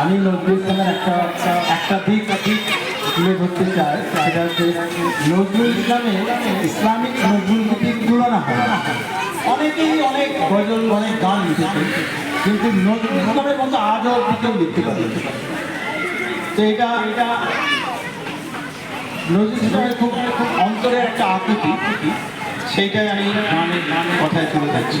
আমি নজরুল একটা একটা দিক দিক তুলে ধরতে চাই, সেটা হচ্ছে নজরুল ইসলামে ইসলামিক নজরুল দিকগুলো না হয়। অনেকেই অনেক গজল, অনেক গান লিখেছে কিন্তু নজরুল ইসলামের মতো আজও কেউ লিখতে পারে তো এটা এটা নজরুল ইসলামের খুব অন্তরের একটা আকুতি, সেইটাই আমি গানের কথায় তুলে যাচ্ছি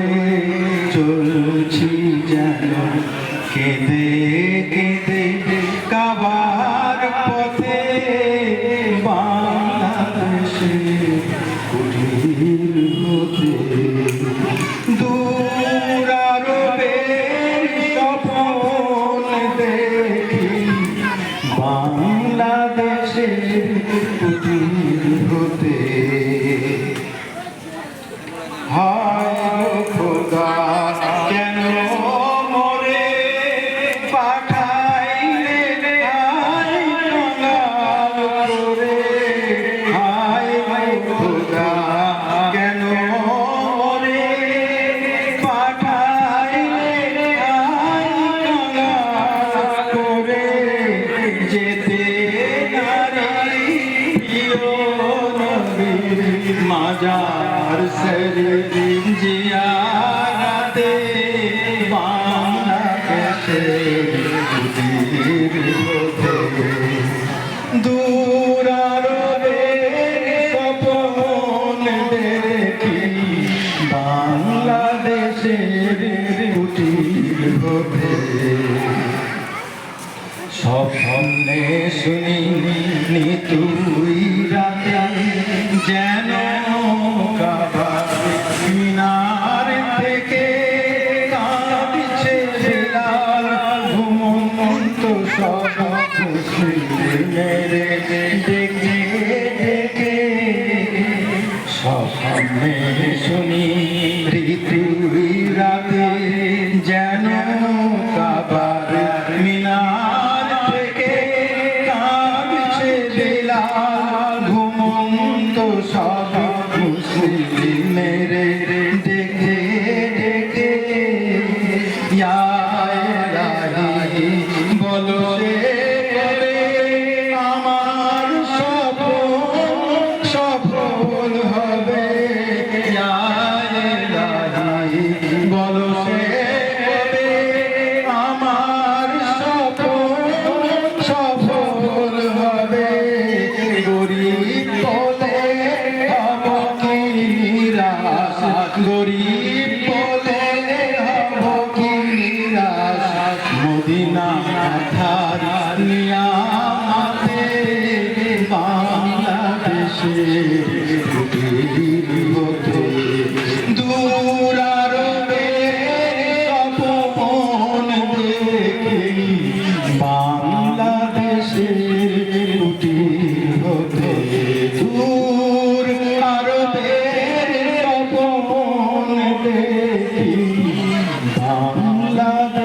বাংলাদেশের হতে হায় খোদা। মাজার শরীর জিয়ারাতে বাংলাদেশে দূরারবের স্বপন দেখি বাংলাদেশের কুটির হতে স্বপ্নে শুনি তুই ডেকে ডেকে স্বপ্নে শুনি ঋতুই রাতে যেন কাবার মিনার থেকে কাঁদছে বিলাল ঘুমন্ত সব মুসলিমের দেখে দেখে ইয়া ইলাহি বলো রে গরিব বলে হব কি নিরাশ মদিনা ধার নিয়ামতে বাংলাদেশে দূরারবের স্বপন দেখি বাংলাদেশের কুটির বাংলাদেশের